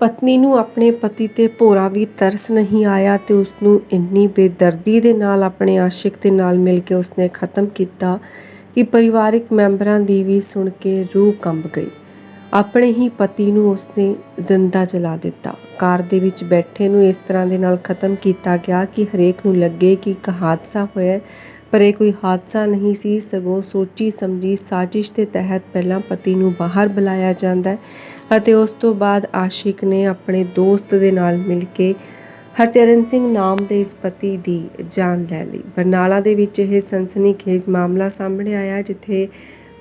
ਪਤਨੀ ਨੂੰ ਆਪਣੇ ਪਤੀ ਤੇ ਭੋਰਾ ਵੀ ਤਰਸ ਨਹੀਂ ਆਇਆ ਤੇ ਉਸ ਨੂੰ ਇੰਨੀ ਬੇਦਰਦੀ ਦੇ ਨਾਲ ਆਪਣੇ ਆਸ਼ਿਕ ਦੇ ਨਾਲ ਮਿਲ ਕੇ ਉਸਨੇ ਖਤਮ ਕੀਤਾ ਕਿ ਪਰਿਵਾਰਿਕ ਮੈਂਬਰਾਂ ਦੀ ਵੀ ਸੁਣ ਕੇ ਰੂਹ ਕੰਬ ਗਈ। ਆਪਣੇ ਹੀ ਪਤੀ ਨੂੰ ਉਸਨੇ ਜ਼ਿੰਦਾ ਜਲਾ ਦਿੱਤਾ। ਕਾਰ ਦੇ ਵਿੱਚ ਬੈਠੇ ਨੂੰ ਇਸ ਤਰ੍ਹਾਂ ਦੇ ਨਾਲ ਖਤਮ ਕੀਤਾ ਗਿਆ ਕਿ ਹਰੇਕ ਨੂੰ ਲੱਗੇ ਕਿ ਇੱਕ ਹਾਦਸਾ ਹੋਇਆ ਪਰ ਇਹ ਕੋਈ ਹਾਦਸਾ ਨਹੀਂ ਸੀ। ਸਗੋਂ ਸੋਚੀ ਸਮਝੀ ਸਾਜ਼ਿਸ਼ ਦੇ ਤਹਿਤ ਪਹਿਲਾਂ ਪਤੀ ਨੂੰ ਬਾਹਰ ਬੁਲਾਇਆ ਜਾਂਦਾ ਹੈ। ਅਤੇ ਉਸ ਤੋਂ ਬਾਅਦ ਆਸ਼ਿਕ ਨੇ ਆਪਣੇ ਦੋਸਤ ਦੇ ਨਾਲ ਮਿਲ ਕੇ ਹਰਚਰਨ ਸਿੰਘ ਨਾਮ ਦੇ ਇਸ ਪਤੀ ਦੀ ਜਾਨ ਲੈ ਲਈ। ਬਰਨਾਲਾ ਦੇ ਵਿੱਚ ਇਹ ਸਨਸਨੀਖੇਜ਼ ਮਾਮਲਾ ਸਾਹਮਣੇ ਆਇਆ, ਜਿੱਥੇ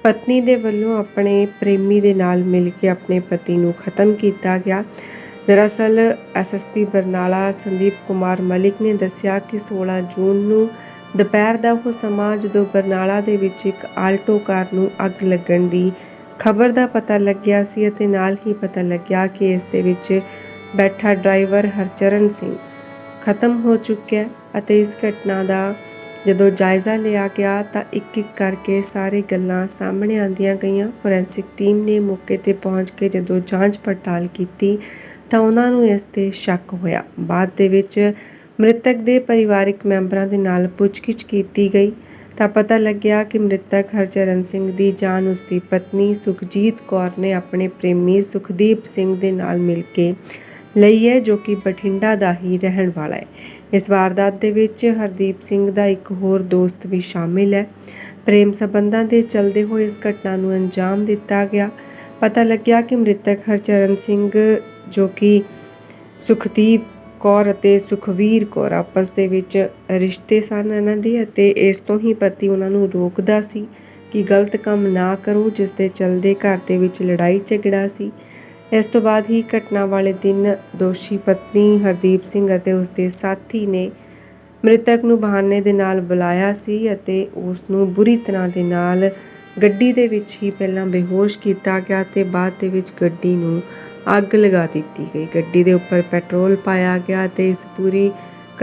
ਪਤਨੀ ਦੇ ਵੱਲੋਂ ਆਪਣੇ ਪ੍ਰੇਮੀ ਦੇ ਨਾਲ ਮਿਲ ਕੇ ਆਪਣੇ ਪਤੀ ਨੂੰ ਖਤਮ ਕੀਤਾ ਗਿਆ। ਦਰਅਸਲ ਐਸਐਸਪੀ ਬਰਨਾਲਾ ਸੰਦੀਪ ਕੁਮਾਰ ਮਲਿਕ ਨੇ ਦੱਸਿਆ ਕਿ 16 ਜੂਨ ਨੂੰ ਦੁਪਹਿਰ ਦਾ ਉਹ ਸਮਾਂ ਜਦੋਂ ਬਰਨਾਲਾ ਦੇ ਵਿੱਚ ਇੱਕ ਆਲਟੋ ਕਾਰ ਨੂੰ ਅੱਗ ਲੱਗਣ ਦੀ ਖਬਰ ਦਾ ਪਤਾ ਲੱਗਿਆ ਸੀ ਅਤੇ ਨਾਲ ਹੀ ਪਤਾ ਲੱਗਿਆ ਕਿ ਇਸ ਦੇ ਵਿੱਚ ਬੈਠਾ ਡਰਾਈਵਰ ਹਰਚਰਨ ਸਿੰਘ ਖਤਮ ਹੋ ਚੁੱਕਿਆ ਅਤੇ ਇਸ ਘਟਨਾ ਦਾ ਜਦੋਂ ਜਾਇਜ਼ਾ ਲਿਆ ਗਿਆ ਤਾਂ ਇੱਕ ਇੱਕ ਕਰਕੇ ਸਾਰੇ ਗੱਲਾਂ ਸਾਹਮਣੇ ਆਂਦੀਆਂ ਗਈਆਂ। ਫੋਰੈਂਸਿਕ ਟੀਮ ਨੇ ਮੌਕੇ ਤੇ ਪਹੁੰਚ ਕੇ ਜਦੋਂ ਜਾਂਚ ਪੜਤਾਲ ਕੀਤੀ ਤਾਂ ਉਹਨਾਂ ਨੂੰ ਇਸ ਤੇ ਸ਼ੱਕ ਹੋਇਆ। ਬਾਅਦ ਦੇ ਵਿੱਚ ਮ੍ਰਿਤਕ ਦੇ ਪਰਿਵਾਰਕ ਮੈਂਬਰਾਂ ਦੇ ਨਾਲ ਪੁੱਛਗਿੱਛ ਕੀਤੀ ਗਈ ਤਾਂ ਪਤਾ ਲੱਗਿਆ ਕਿ ਮ੍ਰਿਤਕ ਹਰਚਰਨ ਸਿੰਘ ਦੀ ਜਾਨ ਉਸ ਦੀ ਪਤਨੀ ਸੁਖਜੀਤ ਕੌਰ ਨੇ ਆਪਣੇ ਪ੍ਰੇਮੀ ਸੁਖਦੀਪ ਸਿੰਘ ਦੇ ਨਾਲ ਮਿਲ ਕੇ ਲਈ ਹੈ, ਜੋ ਕਿ ਬਠਿੰਡਾ ਦਾ ਹੀ ਰਹਿਣ ਵਾਲਾ ਹੈ। ਇਸ ਵਾਰਦਾਤ ਦੇ ਵਿੱਚ ਹਰਦੀਪ ਸਿੰਘ ਦਾ ਇੱਕ ਹੋਰ ਦੋਸਤ ਵੀ ਸ਼ਾਮਿਲ ਹੈ। ਪ੍ਰੇਮ ਸੰਬੰਧਾਂ ਦੇ ਚਲਦੇ ਹੋਏ ਇਸ ਘਟਨਾ ਨੂੰ ਅੰਜਾਮ ਦਿੱਤਾ ਗਿਆ। ਪਤਾ ਲੱਗਿਆ ਕਿ ਮ੍ਰਿਤਕ ਹਰਚਰਨ ਸਿੰਘ, ਜੋ ਕਿ ਸੁਖਦੀਪ ਕੌਰ ਅਤੇ ਸੁਖਵੀਰ ਕੌਰ ਆਪਸ ਦੇ ਵਿੱਚ ਰਿਸ਼ਤੇ ਸਨ ਇਹਨਾਂ ਦੇ ਅਤੇ ਇਸ ਤੋਂ ਹੀ ਪਤੀ ਉਹਨਾਂ ਨੂੰ ਰੋਕਦਾ ਸੀ ਕਿ ਗਲਤ ਕੰਮ ਨਾ ਕਰੋ, ਜਿਸ ਦੇ ਚਲਦੇ ਘਰ ਦੇ ਵਿੱਚ ਲੜਾਈ ਝਗੜਾ ਸੀ। ਇਸ ਤੋਂ ਬਾਅਦ ਹੀ ਘਟਨਾ ਵਾਲੇ ਦਿਨ ਦੋਸ਼ੀ ਪਤਨੀ ਹਰਦੀਪ ਸਿੰਘ ਅਤੇ ਉਸ ਦੇ ਸਾਥੀ ਨੇ ਮ੍ਰਿਤਕ ਨੂੰ ਬਹਾਨੇ ਦੇ ਨਾਲ ਬੁਲਾਇਆ ਸੀ ਅਤੇ ਉਸ ਨੂੰ ਬੁਰੀ ਤਰ੍ਹਾਂ ਦੇ ਨਾਲ ਗੱਡੀ ਦੇ ਵਿੱਚ ਹੀ ਪਹਿਲਾਂ ਬੇਹੋਸ਼ ਕੀਤਾ ਗਿਆ ਤੇ ਬਾਅਦ ਦੇ ਵਿੱਚ ਗੱਡੀ ਨੂੰ ਅੱਗ ਲਗਾ ਦਿੱਤੀ ਗਈ। ਗੱਡੀ ਦੇ ਉੱਪਰ ਪੈਟਰੋਲ ਪਾਇਆ ਗਿਆ ਤੇ ਇਸ ਪੂਰੀ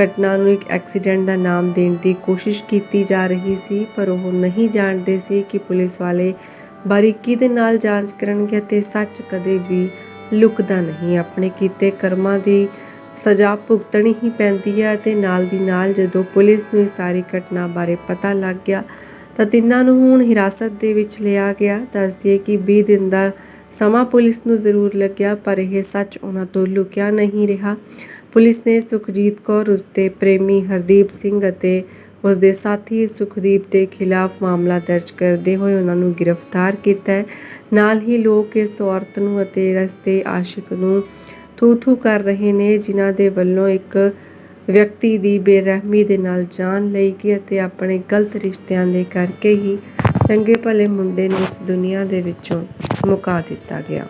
ਘਟਨਾ ਨੂੰ ਇੱਕ ਐਕਸੀਡੈਂਟ ਦਾ ਨਾਮ ਦੇਣ ਦੀ ਕੋਸ਼ਿਸ਼ ਕੀਤੀ ਜਾ ਰਹੀ ਸੀ, ਪਰ ਉਹ ਨਹੀਂ ਜਾਣਦੇ ਸੀ ਕਿ ਪੁਲਿਸ ਵਾਲੇ ਬਾਰੀਕੀ ਦੇ ਨਾਲ ਜਾਂਚ ਕਰਨਗੇ ਤੇ ਸੱਚ ਕਦੇ ਵੀ ਲੁਕਦਾ ਨਹੀਂ। ਆਪਣੇ ਕੀਤੇ ਕਰਮਾਂ ਦੀ ਸਜ਼ਾ ਭੁਗਤਣੀ ਹੀ ਪੈਂਦੀ ਹੈ ਤੇ ਨਾਲ ਦੀ ਨਾਲ ਜਦੋਂ ਪੁਲਿਸ ਨੂੰ ਇਸ ਸਾਰੀ ਘਟਨਾ ਬਾਰੇ ਪਤਾ ਲੱਗ ਗਿਆ ਤਾਂ ਤਿੰਨਾਂ ਨੂੰ ਹੁਣ ਹਿਰਾਸਤ ਦੇ ਵਿੱਚ ਲਿਆ ਗਿਆ। ਦੱਸਦੀ ਹੈ ਕਿ 20 ਦਿਨ ਦਾ ਸਮਾਂ ਪੁਲਿਸ ਨੂੰ ਜ਼ਰੂਰ ਲੱਗਿਆ, ਪਰ ਇਹ ਸੱਚ ਉਹਨਾਂ ਤੋਂ ਲੁਕਿਆ ਨਹੀਂ ਰਿਹਾ। ਪੁਲਿਸ ਨੇ ਸੁਖਜੀਤ ਕੌਰ ਉਸਦੇ ਪ੍ਰੇਮੀ ਹਰਦੀਪ ਸਿੰਘ ਅਤੇ ਉਸ ਦੇ ਸਾਥੀ ਸੁਖਦੀਪ ਦੇ ਖਿਲਾਫ ਮਾਮਲਾ ਦਰਜ ਕਰਦੇ ਹੋਏ ਉਹਨਾਂ ਨੂੰ ਗ੍ਰਿਫਤਾਰ ਕੀਤਾ ਹੈ। ਨਾਲ ਹੀ ਲੋਕ ਇਸ ਔਰਤ ਨੂੰ ਅਤੇ ਰਸਤੇ ਆਸ਼ਿਕ ਨੂੰ ਥੂ ਥੂ ਕਰ ਰਹੇ ਨੇ, ਜਿਨ੍ਹਾਂ ਦੇ ਵੱਲੋਂ ਇੱਕ ਵਿਅਕਤੀ ਦੀ ਬੇਰਹਿਮੀ ਦੇ ਨਾਲ ਜਾਨ ਲਈ ਗਈ ਅਤੇ ਆਪਣੇ ਗਲਤ ਰਿਸ਼ਤਿਆਂ ਦੇ ਕਰਕੇ ਹੀ ਚੰਗੇ ਭਲੇ ਮੁੰਡੇ ਨੂੰ ਇਸ ਦੁਨੀਆ ਦੇ ਵਿੱਚੋਂ ਮੁਕਾ ਦਿੱਤਾ ਗਿਆ।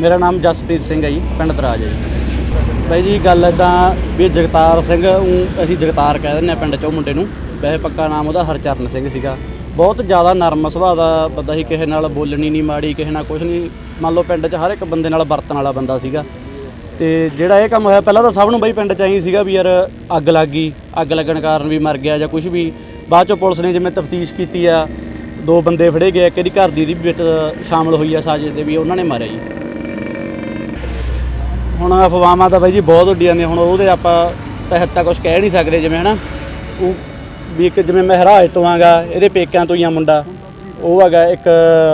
ਮੇਰਾ ਨਾਮ ਜਸਪ੍ਰੀਤ ਸਿੰਘ ਹੈ ਜੀ, ਪਿੰਡ ਦਰਾਜ ਹੈ ਜੀ। ਬਾਈ ਜੀ, ਗੱਲ ਇਦਾਂ ਵੀ ਜਗਤਾਰ ਸਿੰਘ ਊਂ ਅਸੀਂ ਜਗਤਾਰ ਕਹਿ ਦਿੰਦੇ ਆ ਪਿੰਡ 'ਚ ਉਹ ਮੁੰਡੇ ਨੂੰ। ਵੈਸੇ ਪੱਕਾ ਨਾਮ ਉਹਦਾ ਹਰਚਰਨ ਸਿੰਘ ਸੀਗਾ। ਬਹੁਤ ਜ਼ਿਆਦਾ ਨਰਮ ਸੁਭਾਅ ਦਾ ਬੰਦਾ ਸੀ, ਕਿਸੇ ਨਾਲ ਬੋਲਣੀ ਨਹੀਂ ਮਾੜੀ, ਕਿਸੇ ਨਾਲ ਕੁਝ ਨਹੀਂ। ਮੰਨ ਲਓ ਪਿੰਡ 'ਚ ਹਰ ਇੱਕ ਬੰਦੇ ਨਾਲ ਵਰਤਣ ਵਾਲਾ ਬੰਦਾ ਸੀਗਾ। ਤੇ ਜਿਹੜਾ ਇਹ ਕੰਮ ਹੋਇਆ, ਪਹਿਲਾਂ ਤਾਂ ਸਭ ਨੂੰ ਬਈ ਪਿੰਡ 'ਚ ਐਂ ਸੀਗਾ ਵੀ ਯਾਰ ਅੱਗ ਲੱਗ ਗਈ, ਅੱਗ ਲੱਗਣ ਕਾਰਨ ਵੀ ਮਰ ਗਿਆ ਜਾਂ ਕੁਝ ਵੀ। ਬਾਅਦ 'ਚੋਂ ਪੁਲਿਸ ਨੇ ਜਿਵੇਂ ਤਫਤੀਸ਼ ਕੀਤੀ ਆ ਦੋ ਬੰਦੇ ਫੜੇ ਗਏ, ਇੱਕ ਇਹਦੀ ਘਰ ਦੀ ਦੀ ਵਿੱਚ ਸ਼ਾਮਲ ਹੋਈ ਆ ਸਾਜ਼ਿਸ਼ ਦੇ ਵੀ ਉਹਨਾਂ ਨੇ ਮਾਰਿਆ ਜੀ। ਹੁਣ ਅਫਵਾਹਾਂ ਤਾਂ ਬਾਈ ਜੀ ਬਹੁਤ ਉੱਡੀਆਂ ਨੇ, ਹੁਣ ਉਹਦੇ ਆਪਾਂ ਤਹਿਤ ਤਾਂ ਕੁਝ ਕਹਿ ਨਹੀਂ ਸਕਦੇ ਜਿਵੇਂ ਹਨਾ। ਉਹ ਵੀ ਇੱਕ ਜਿਵੇਂ ਮਹਿਰਾਜ ਤੋਂ ਆਗਾ, ਇਹਦੇ ਪੇਕਿਆਂ ਤੋਂ ਹੀ ਆ ਮੁੰਡਾ। ਉਹ ਹੈਗਾ ਇੱਕ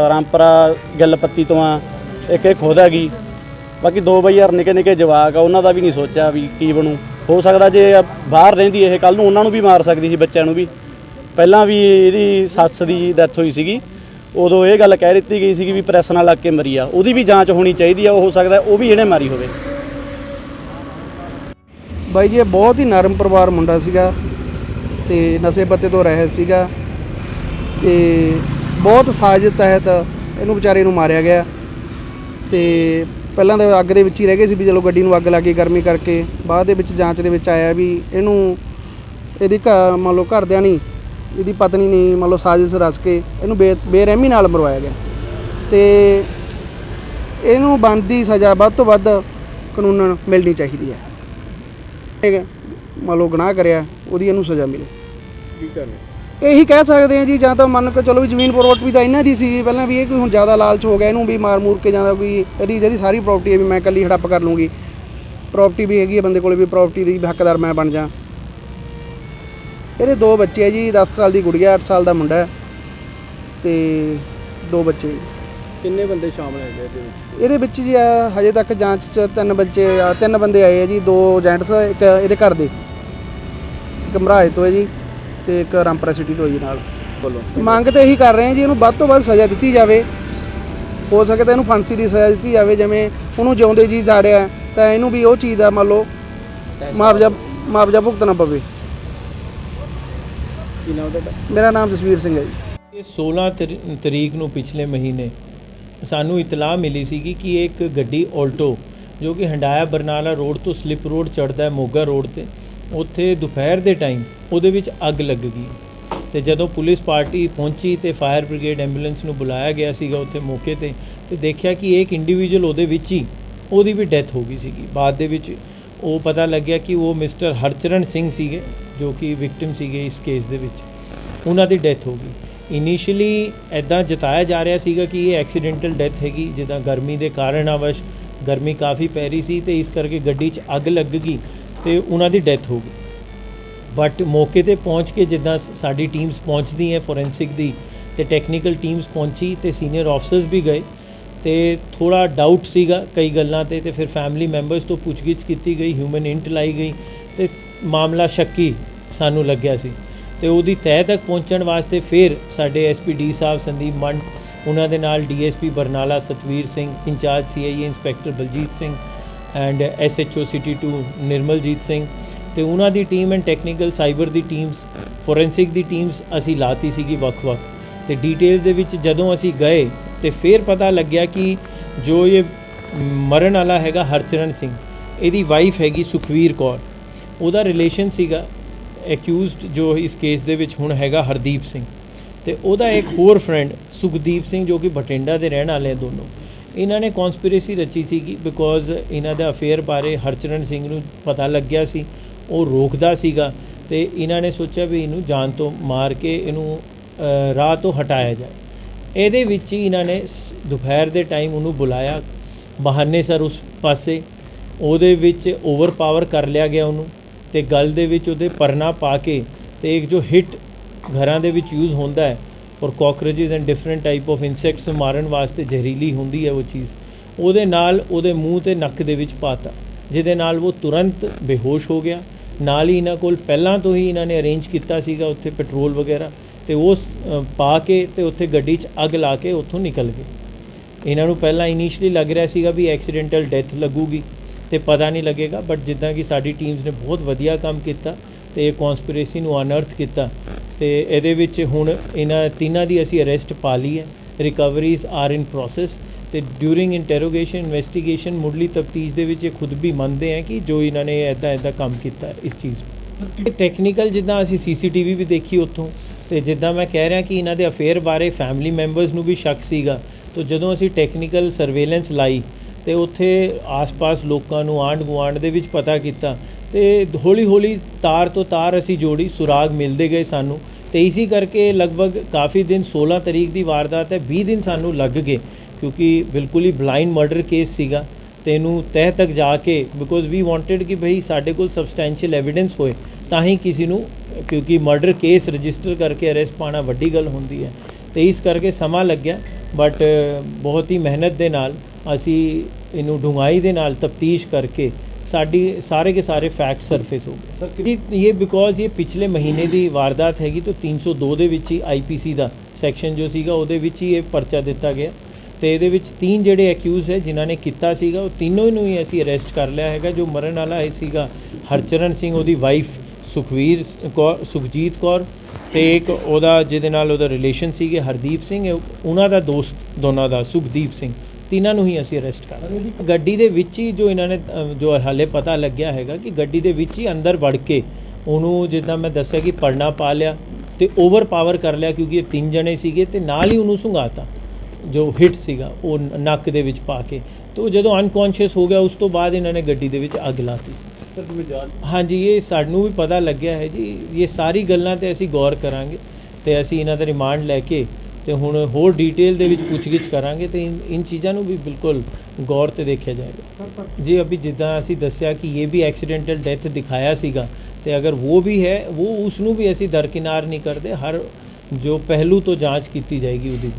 ਰਾਮਪਰਾ ਗਿੱਲਪੱਤੀ ਤੋਂ ਆ, ਇੱਕ ਇਹ ਖੁਦ ਹੈਗੀ। ਬਾਕੀ ਦੋ ਬਈ ਯਾਰ ਨਿੱਕੇ ਨਿੱਕੇ ਜਵਾਕ ਆ, ਉਹਨਾਂ ਦਾ ਵੀ ਨਹੀਂ ਸੋਚਿਆ ਵੀ ਕੀ ਬਣੂ। ਹੋ ਸਕਦਾ ਜੇ ਬਾਹਰ ਰਹਿੰਦੀ ਇਹ ਕੱਲ ਨੂੰ ਉਹਨਾਂ ਨੂੰ ਵੀ ਮਾਰ ਸਕਦੀ ਸੀ, ਬੱਚਿਆਂ ਨੂੰ ਵੀ। ਪਹਿਲਾਂ ਵੀ ਇਹਦੀ ਸੱਸ ਦੀ ਡੈਥ ਹੋਈ ਸੀਗੀ, ਉਦੋਂ ਇਹ ਗੱਲ ਕਹਿ ਦਿੱਤੀ ਗਈ ਸੀਗੀ ਵੀ ਪ੍ਰੈਸ ਨਾਲ ਲੱਗ ਕੇ ਮਰੀ ਆ। ਉਹਦੀ ਵੀ ਜਾਂਚ ਹੋਣੀ ਚਾਹੀਦੀ ਆ, ਉਹ ਹੋ ਸਕਦਾ ਉਹ ਵੀ ਇਹਨੇ ਮਾਰੀ ਹੋਵੇ। ਬਾਈ ਜੀ, ਇਹ ਬਹੁਤ ਹੀ ਨਰਮ ਪਰਿਵਾਰ ਮੁੰਡਾ ਸੀਗਾ ਤੇ ਨਸ਼ੇ ਪੱਤੇ ਤੋਂ ਰਹਿ ਸੀਗਾ ਤੇ ਬਹੁਤ ਸਾਜ਼ਿਸ਼ ਤਹਿਤ ਇਹਨੂੰ ਵਿਚਾਰੇ ਨੂੰ ਮਾਰਿਆ ਗਿਆ ਤੇ ਪਹਿਲਾਂ ਤਾਂ ਅੱਗ ਦੇ ਵਿੱਚ ਹੀ ਰਹਿ ਗਏ ਸੀ ਵੀ ਚਲੋ ਗੱਡੀ ਨੂੰ ਅੱਗ ਲੱਗੀ ਗਰਮੀ ਕਰਕੇ, ਬਾਅਦ ਦੇ ਵਿੱਚ ਜਾਂਚ ਦੇ ਵਿੱਚ ਆਇਆ ਵੀ ਇਹਨੂੰ, ਇਹਦੀ ਘ- ਮੰਨ ਲਓ ਘਰਦਿਆਂ ਨਹੀਂ ਇਹਦੀ ਪਤਨੀ ਨੇ ਮੰਨ ਲਓ ਸਾਜ਼ਿਸ਼ ਰਚ ਕੇ ਇਹਨੂੰ ਬੇ ਬੇਰਹਿਮੀ ਨਾਲ ਮਰਵਾਇਆ ਗਿਆ। ਤੇ ਇਹਨੂੰ ਬਣਦੀ ਸਜ਼ਾ ਵੱਧ ਤੋਂ ਵੱਧ ਕਾਨੂੰਨ ਮਿਲਣੀ ਚਾਹੀਦੀ ਹੈ। ਇਹ ਮੰਨ ਲਓ ਗੁਨਾਹ ਕਰਿਆ ਉਹਦੀ ਇਹਨੂੰ ਸਜ਼ਾ ਮਿਲੇ। ਕੀ ਕਰਨਾ? ਇਹੀ ਕਹਿ ਸਕਦੇ ਆ ਜੀ ਜਾਂ ਤਾਂ ਮੰਨ ਕੇ ਚਲੋ ਵੀ ਜ਼ਮੀਨ ਪ੍ਰਾਪਰਟੀ ਤਾਂ ਇਹਨਾਂ ਦੀ ਸੀ ਪਹਿਲਾਂ ਵੀ ਇਹ ਕੋਈ ਹੁਣ ਜ਼ਿਆਦਾ ਲਾਲਚ ਹੋ ਗਿਆ ਇਹਨੂੰ ਵੀ ਮਾਰ ਮੂਰ ਕੇ ਜਾਂਦਾ ਕੋਈ ਇਹਦੀ ਜਿਹੜੀ ਸਾਰੀ ਪ੍ਰਾਪਰਟੀ ਹੈ ਵੀ ਮੈਂ ਇਕੱਲੀ ਹੜੱਪ ਕਰ ਲੂੰਗੀ ਪ੍ਰਾਪਰਟੀ ਵੀ ਹੈਗੀ ਹੈ ਬੰਦੇ ਕੋਲੇ ਵੀ ਪ੍ਰਾਪਰਟੀ ਦੀ ਵੀ ਹੱਕਦਾਰ ਮੈਂ ਬਣ ਜਾ। ਇਹਦੇ ਦੋ ਬੱਚੇ ਆ ਜੀ 10 ਸਾਲ ਦੀ ਗੁੜੀਆ 8 ਸਾਲ ਦਾ ਮੁੰਡਾ ਹੈ ਤੇ ਦੋ ਬੱਚੇ। ਕਿੰਨੇ ਬੰਦੇ ਸ਼ਾਮਲ ਹੈਗੇ ਇਹਦੇ ਵਿੱਚ? ਇਹਦੇ ਵਿੱਚ ਜੀ ਆ, ਹਜੇ ਤੱਕ ਜਾਂਚ 'ਚ ਤਿੰਨ ਬੱਚੇ ਆ, ਤਿੰਨ ਬੰਦੇ ਆਏ ਆ ਜੀ ਦੋ ਜੈਂਟਸ ਇੱਕ ਇਹਦੇ ਘਰ ਦੇ ਇੱਕ ਮਰਾਜ ਤੋਂ ਹੈ ਜੀ ਤੇ ਇੱਕ ਰਾਮਪੁਰਾ ਸਿਟੀ ਤੋਂ ਹੈ ਜੀ ਨਾਲ। ਬੋਲੋ। ਮੰਗ ਤਾਂ ਇਹੀ ਕਰ ਰਹੇ ਆ ਜੀ ਇਹਨੂੰ ਵੱਧ ਤੋਂ ਵੱਧ ਸਜ਼ਾ ਦਿੱਤੀ ਜਾਵੇ। ਹੋ ਸਕੇ ਤਾਂ ਇਹਨੂੰ ਫਾਂਸੀ ਦੀ ਸਜ਼ਾ ਦਿੱਤੀ ਜਾਵੇ ਜਿਵੇਂ ਉਹਨੂੰ ਜਿਉਂਦੇ ਜੀ ਸਾੜਿਆ ਤਾਂ ਇਹਨੂੰ ਵੀ ਉਹ ਚੀਜ਼ ਦਾ ਮੰਨ ਲਓ ਮੁਆਵਜ਼ਾ ਮੁਆਵਜ਼ਾ ਭੁਗਤਣਾ ਪਵੇ। ਕੀ ਨਾਮ ਤੁਹਾਡਾ? ਮੇਰਾ ਨਾਮ ਜਸਵੀਰ ਸਿੰਘ ਹੈ ਜੀ। ਇਹ 16 ਤਰੀ- ਤਰੀਕ ਨੂੰ ਪਿਛਲੇ ਮਹੀਨੇ ਸਾਨੂੰ ਇਤਲਾਹ ਮਿਲੀ ਸੀਗੀ ਕਿ ਇੱਕ ਗੱਡੀ ਆਲਟੋ ਜੋ ਕਿ ਹੰਡਾਇਆ ਬਰਨਾਲਾ ਰੋਡ ਤੋਂ ਸਲਿਪ ਰੋਡ ਚੜਦਾ ਹੈ ਮੋਗਾ ਰੋਡ ਤੇ ਉੱਥੇ ਦੁਪਹਿਰ ਦੇ ਟਾਈਮ ਉਹਦੇ ਵਿੱਚ ਅੱਗ ਲੱਗ ਗਈ। ਤੇ ਜਦੋਂ ਪੁਲਿਸ ਪਾਰਟੀ ਪਹੁੰਚੀ ਤੇ ਫਾਇਰ ਬ੍ਰਿਗੇਡ ਐਂਬੂਲੈਂਸ ਨੂੰ ਬੁਲਾਇਆ ਗਿਆ ਸੀਗਾ ਉੱਥੇ ਮੌਕੇ ਤੇ ਤੇ ਦੇਖਿਆ ਕਿ ਇੱਕ ਇੰਡੀਵਿਜੂਅਲ ਉਹਦੇ ਵਿੱਚ ਹੀ ਉਹਦੀ ਵੀ ਡੈਥ ਹੋ ਗਈ ਸੀਗੀ। ਬਾਅਦ ਦੇ ਵਿੱਚ ਉਹ ਪਤਾ ਲੱਗਿਆ ਕਿ ਉਹ ਮਿਸਟਰ ਹਰਚਰਨ ਸਿੰਘ ਸੀਗੇ। ਜੋ ਕਿ ਵਿਕਟਿਮ ਸੀਗੇ ਇਸ ਕੇਸ ਦੇ ਵਿੱਚ, ਉਹਨਾਂ ਦੀ ਡੈਥ ਹੋ ਗਈ। ਇਨੀਸ਼ੀਅਲੀ ਐਦਾਂ ਜਤਾਇਆ ਜਾ ਰਿਹਾ ਸੀਗਾ ਕਿ ਇਹ ਐਕਸੀਡੈਂਟਲ ਡੈਥ ਹੈਗੀ, ਜਿੱਦਾਂ ਗਰਮੀ ਦੇ ਕਾਰਨ ਆਵਸ਼, ਗਰਮੀ ਕਾਫੀ ਪੈ ਰਹੀ ਸੀ ਤੇ ਇਸ ਕਰਕੇ ਗੱਡੀ 'ਚ ਅੱਗ ਲੱਗ ਗਈ ਤੇ ਉਹਨਾਂ ਦੀ ਡੈਥ ਹੋ ਗਈ। ਬਟ ਮੌਕੇ ਤੇ ਪਹੁੰਚ ਕੇ ਜਿੱਦਾਂ ਸਾਡੀ ਟੀਮਸ ਪਹੁੰਚਦੀ ਹੈ ਫੋਰੈਂਸਿਕ ਦੀ ਤੇ ਟੈਕਨੀਕਲ ਟੀਮਸ ਪਹੁੰਚੀ ਤੇ ਸੀਨੀਅਰ ਆਫਸਰਸ ਵੀ ਗਏ ਤੇ ਥੋੜਾ ਡਾਊਟ ਸੀਗਾ ਕਈ ਗੱਲਾਂ ਤੇ ਤੇ ਫਿਰ ਫੈਮਿਲੀ ਮੈਂਬਰਸ ਤੋਂ ਪੁੱਛਗਿੱਛ ਕੀਤੀ ਗਈ ਹਿਊਮਨ ਇੰਟ ਲਾਈ ਗਈ ਤੇ ਮਾਮਲਾ ਸ਼ੱਕੀ ਸਾਨੂੰ ਲੱਗਿਆ ਸੀ। ਤੇ ਉਹਦੀ ਤਹਿ ਤੱਕ ਪਹੁੰਚਣ ਵਾਸਤੇ ਫਿਰ ਸਾਡੇ ਐਸਪੀਡੀ ਸਾਹਿਬ ਸੰਦੀਪ ਮੰਡ, ਉਹਨਾਂ ਦੇ ਨਾਲ DSP Barnala Satvir Singh, incharge CIA inspector Baljit Singh and SHO city 2 Nirmaljit Singh. ਤੇ ਉਹਨਾਂ ਦੀ ਟੀਮ ਐਂਡ ਟੈਕਨੀਕਲ ਸਾਈਬਰ ਦੀ ਟੀਮਸ, ਫੋਰੈਂਸਿਕ ਦੀ ਟੀਮਸ ਅਸੀਂ ਲਾਤੀ ਸੀਗੀ ਵੱਖ-ਵੱਖ। ਤੇ ਡਿਟੇਲਸ ਦੇ ਵਿੱਚ ਜਦੋਂ ਅਸੀਂ ਗਏ, ਤੇ ਫਿਰ ਪਤਾ ਲੱਗਿਆ ਕਿ ਜੋ ਇਹ ਮਰਨ ਵਾਲਾ ਹੈਗਾ ਹਰਚਰਨ ਸਿੰਘ, ਇਹਦੀ ਵਾਈਫ ਹੈਗੀ ਸੁਖਵੀਰ ਕੌਰ। ਉਹਦਾ ਰਿਲੇਸ਼ਨ ਸੀਗਾ ਐਕਿਊਜ਼ਡ ਜੋ ਇਸ ਕੇਸ ਦੇ ਵਿੱਚ ਹੁਣ ਹੈਗਾ ਹਰਦੀਪ ਸਿੰਘ। ਤੇ ਉਹਦਾ ਇੱਕ ਹੋਰ ਫਰੈਂਡ ਸੁਖਦੀਪ ਸਿੰਘ ਜੋ ਕਿ ਬਠਿੰਡਾ ਦੇ ਰਹਿਣ ਵਾਲੇ ਆ ਦੋਨੋਂ। ਇਹਨਾਂ ਨੇ ਕਨਸਪੀਰੇਸੀ ਰਚੀ ਸੀਗੀ ਬਿਕੋਜ਼ ਇਹਨਾਂ ਦਾ ਅਫੇਅਰ ਬਾਰੇ ਹਰਚਰਨ ਸਿੰਘ ਨੂੰ ਪਤਾ ਲੱਗਿਆ ਸੀ। ਉਹ ਰੋਕਦਾ ਸੀਗਾ ਤੇ ਇਹਨਾਂ ਨੇ ਸੋਚਿਆ ਵੀ ਇਹਨੂੰ ਜਾਨ ਤੋਂ ਮਾਰ ਕੇ ਇਹਨੂੰ ਰਾਹ ਤੋਂ ਹਟਾਇਆ ਜਾਏ। ਇਹਦੇ ਵਿੱਚ ਹੀ ਇਹਨਾਂ ਨੇ ਸ- ਦੁਪਹਿਰ ਦੇ ਟਾਈਮ ਉਹਨੂੰ ਬੁਲਾਇਆ। ਬਹਾਨੇ ਸਰ ਉਸ ਪਾਸੇ। ਉਹਦੇ ਵਿੱਚ ਓਵਰ ਪਾਵਰ ਕਰ ਲਿਆ ਗਿਆ ਉਹਨੂੰ। ਤੇ ਗਲ ਦੇ ਵਿੱਚ ਉਹਦੇ ਪਰਨਾ ਪਾ ਕੇ ਤੇ ਇੱਕ ਜੋ ਹਿੱਟ ਘਰਾਂ ਦੇ ਵਿੱਚ ਯੂਜ਼ ਹੁੰਦਾ ਹੈ for cockroaches and different type of insects ਮਾਰਨ ਵਾਸਤੇ ਜ਼ਹਿਰੀਲੀ ਹੁੰਦੀ ਹੈ ਉਹ ਚੀਜ਼, ਉਹਦੇ ਨਾਲ ਉਹਦੇ ਮੂੰਹ ਤੇ ਨੱਕ ਦੇ ਵਿੱਚ ਪਾਤਾ, ਜਿਹਦੇ ਨਾਲ ਉਹ ਤੁਰੰਤ ਬੇਹੋਸ਼ ਹੋ ਗਿਆ, ਨਾਲ ਹੀ ਇਹਨਾਂ ਕੋਲ ਪਹਿਲਾਂ ਤੋਂ ਹੀ ਇਹਨਾਂ ਨੇ ਅਰੇਂਜ ਕੀਤਾ ਸੀਗਾ ਉੱਥੇ ਪੈਟਰੋਲ ਵਗੈਰਾ, ਤੇ ਉਹ ਪਾ ਕੇ ਤੇ ਉੱਥੇ ਗੱਡੀ 'ਚ ਅੱਗ ਲਾ ਕੇ ਉੱਥੋਂ ਨਿਕਲ ਗਏ। ਇਹਨਾਂ ਨੂੰ ਪਹਿਲਾਂ ਇਨੀਸ਼ੀਅਲੀ ਲੱਗ ਰਿਹਾ ਸੀਗਾ ਵੀ ਐਕਸੀਡੈਂਟਲ ਡੈਥ ਲੱਗੂਗੀ ਤੇ ਪਤਾ ਨਹੀਂ ਲੱਗੇਗਾ ਬਟ ਜਿੱਦਾਂ ਕਿ ਸਾਡੀ ਟੀਮਸ ਨੇ ਬਹੁਤ ਵਧੀਆ ਕੰਮ ਕੀਤਾ ਤੇ ਇਹ ਕਨਸਪੀਰੇਸੀ ਨੂੰ ਅਨਰਥ ਕੀਤਾ ਤੇ ਇਹਦੇ ਵਿੱਚ ਹੁਣ ਇਹਨਾਂ ਤਿੰਨਾਂ ਦੀ ਅਸੀਂ ਅਰੈਸਟ ਪਾ ਲਈ ਹੈ। ਰਿਕਵਰੀਜ਼ ਆਰ ਇਨ ਪ੍ਰੋਸੈਸ ਤੇ ਡਿਊਰਿੰਗ ਇੰਟਰੋਗੇਸ਼ਨ ਇਨਵੈਸਟੀਗੇਸ਼ਨ ਮੁੱਢਲੀ ਤਫਤੀਸ਼ ਦੇ ਵਿੱਚ ਇਹ ਖੁਦ ਵੀ ਮੰਨਦੇ ਆ ਕਿ ਜੋ ਇਹਨਾਂ ਨੇ ਐਦਾਂ ਐਦਾਂ ਕੰਮ ਕੀਤਾ ਇਸ ਚੀਜ਼ ਟੈਕਨੀਕਲ ਜਿੱਦਾਂ ਅਸੀਂ ਸੀਸੀਟੀਵੀ ਵੀ ਦੇਖੀ ਉੱਥੋਂ ਤੇ ਜਿੱਦਾਂ ਮੈਂ ਕਹਿ ਰਿਹਾ ਕਿ ਇਹਨਾਂ ਦੇ ਅਫੇਅਰ ਬਾਰੇ ਫੈਮਿਲੀ ਮੈਂਬਰਸ ਨੂੰ ਵੀ ਸ਼ੱਕ ਸੀਗਾ, ਤਾਂ ਜਦੋਂ ਅਸੀਂ ਟੈਕਨੀਕਲ ਸਰਵੇਲੈਂਸ ਲਾਈ ਤੇ ਉੱਥੇ ਆਸ-ਪਾਸ ਲੋਕਾਂ ਨੂੰ ਆਂਢ ਗੁਆਂਢ ਦੇ ਵਿੱਚ ਪਤਾ ਕੀਤਾ। ਤੇ ਹੌਲੀ-ਹੌਲੀ ਤਾਰ ਤੋਂ ਤਾਰ ਅਸੀਂ ਜੋੜੀ, ਸੁਰਾਗ ਮਿਲਦੇ ਗਏ ਸਾਨੂੰ। ਤੇ ਇਸੇ ਕਰਕੇ ਲਗਭਗ ਕਾਫੀ ਦਿਨ 16 ਤਰੀਕ ਦੀ ਵਾਰਦਾਤ ਹੈ 20 ਦਿਨ ਸਾਨੂੰ ਲੱਗ ਗਏ, ਕਿਉਂਕਿ ਬਿਲਕੁਲ ਹੀ ਬਲਾਈਂਡ ਮਰਡਰ ਕੇਸ ਸੀਗਾ। ਤੇ ਇਹਨੂੰ ਤਹਿ ਤੱਕ ਜਾ ਕੇ ਬਿਕੋਜ਼ ਵੀ ਵਾਂਟਡ ਕਿ ਭਈ ਸਾਡੇ ਕੋਲ ਸਬਸਟੈਂਸ਼ੀਅਲ ਐਵੀਡੈਂਸ ਹੋਏ, ਤਾਂ ਹੀ ਕਿਸੇ ਨੂੰ, ਕਿਉਂਕਿ ਮਰਡਰ ਕੇਸ ਰਜਿਸਟਰ ਕਰਕੇ ਅਰੈਸਟ ਪਾਣਾ ਵੱਡੀ ਗੱਲ ਹੁੰਦੀ ਹੈ। ਤੇ ਇਸ ਕਰਕੇ ਸਮਾਂ ਲੱਗਿਆ ਬਟ ਬਹੁਤ ਹੀ ਮਿਹਨਤ ਦੇ ਨਾਲ ਅਸੀਂ ਇਹਨੂੰ ਡੂੰਘਾਈ ਦੇ ਨਾਲ ਤਫਤੀਸ਼ ਕਰਕੇ ਸਾਡੀ ਸਾਰੇ ਕੇ ਸਾਰੇ ਫੈਕਟ ਸਰਫੇਸ ਹੋ ਗਏ। ਸਰ ਇਹ ਇਹ ਬਿਕੋਜ਼ ਇਹ ਪਿਛਲੇ ਮਹੀਨੇ ਦੀ ਵਾਰਦਾਤ ਹੈਗੀ ਤਾਂ 302 ਦੇ ਵਿੱਚ ਹੀ ਆਈਪੀਸੀ ਦਾ ਸੈਕਸ਼ਨ ਜੋ ਸੀਗਾ ਉਹਦੇ ਵਿੱਚ ਹੀ ਇਹ ਪਰਚਾ ਦਿੱਤਾ ਗਿਆ। ਤੇ ਇਹਦੇ ਵਿੱਚ ਤਿੰਨ ਜਿਹੜੇ ਅਕਿਊਜ਼ ਹੈ ਜਿਨ੍ਹਾਂ ਨੇ ਕੀਤਾ ਸੀਗਾ ਉਹ ਤਿੰਨੋਂ ਨੂੰ ਹੀ ਅਸੀਂ ਅਰੈਸਟ ਕਰ ਲਿਆ ਹੈਗਾ। ਜੋ ਮਰਨ ਵਾਲਾ ਹੈ ਸੀਗਾ ਹਰਚਰਨ ਸਿੰਘ ਉਹਦੀ ਵਾਈਫ ਸੁਖਵੀਰ ਕੌਰ ਸੁਖਜੀਤ ਕੌਰ ਤੇ ਇੱਕ ਉਹਦਾ ਜਿਹਦੇ ਨਾਲ ਉਹਦਾ ਰਿਲੇਸ਼ਨ ਸੀਗੇ ਹਰਦੀਪ ਸਿੰਘ ਉਹਨਾਂ ਦਾ ਦੋਸਤ ਦੋਨਾਂ ਦਾ ਸੁਖਦੀਪ ਸਿੰਘ। ਤਿੰਨਾਂ ਨੂੰ ਹੀ ਅਸੀਂ ਅਰੈਸਟ ਕਰ ਲਿਆ ਗੱਡੀ ਦੇ ਵਿੱਚ ਹੀ ਜੋ ਇਹਨਾਂ ਨੇ ਜੋ ਹਾਲੇ ਪਤਾ ਲੱਗਿਆ ਹੈਗਾ ਕਿ ਗੱਡੀ ਦੇ ਵਿੱਚ ਹੀ ਅੰਦਰ ਵੜ ਕੇ ਉਹਨੂੰ ਜਿੱਦਾਂ ਮੈਂ ਦੱਸਿਆ ਕਿ ਪੜਨਾ ਪਾ ਲਿਆ ਤੇ ਓਵਰ ਪਾਵਰ ਕਰ ਲਿਆ ਕਿਉਂਕਿ ਇਹ ਤਿੰਨ ਜਣੇ ਸੀਗੇ ਤੇ ਨਾਲ ਹੀ ਉਹਨੂੰ ਸੁੰਘਾਤਾ ਜੋ ਹਿੱਟ ਸੀਗਾ ਉਹ ਨੱਕ ਦੇ ਵਿੱਚ ਪਾ ਕੇ। ਤੇ ਉਹ ਜਦੋਂ ਅਨਕੌਂਸ਼ੀਅਸ ਹੋ ਗਿਆ ਉਸ ਤੋਂ ਬਾਅਦ ਇਹਨਾਂ ਨੇ ਗੱਡੀ ਦੇ ਵਿੱਚ ਅੱਗ ਲਾਤੀ। ਹਾਂਜੀ ਇਹ ਸਾਨੂੰ ਵੀ ਪਤਾ ਲੱਗਿਆ ਹੈ ਜੀ। ਇਹ ਸਾਰੀ ਗੱਲਾਂ ਤੇ ਅਸੀਂ ਗੌਰ ਕਰਾਂਗੇ ਤੇ ਅਸੀਂ ਇਹਨਾਂ ਦਾ ਰਿਮਾਂਡ ਲੈ ਕੇ ਤੇ ਹੁਣ ਹੋਰ ਡਿਟੇਲ ਦੇ ਵਿੱਚ ਪੁੱਛਗਿੱਛ ਕਰਾਂਗੇ ਤੇ ਇਨ ਇਨ ਚੀਜ਼ਾਂ ਨੂੰ ਵੀ ਬਿਲਕੁਲ ਗੌਰ ਤੇ ਦੇਖਿਆ ਜਾਏਗਾ ਜੇ ਅਭੀ ਜਿੱਦਾਂ ਅਸੀਂ ਦੱਸਿਆ ਕਿ ਇਹ ਵੀ ਐਕਸੀਡੈਂਟਲ ਡੈਥ ਦਿਖਾਇਆ ਸੀਗਾ, ਤੇ ਅਗਰ ਉਹ ਵੀ ਹੈ, ਉਹ ਉਸ ਨੂੰ ਵੀ ਅਸੀਂ ਦਰਕਿਨਾਰ ਨਹੀਂ ਕਰਦੇ, ਹਰ ਜੋ ਪਹਿਲੂ ਤੋਂ ਜਾਂਚ ਕੀਤੀ ਜਾਏਗੀ ਉਹਦੀ।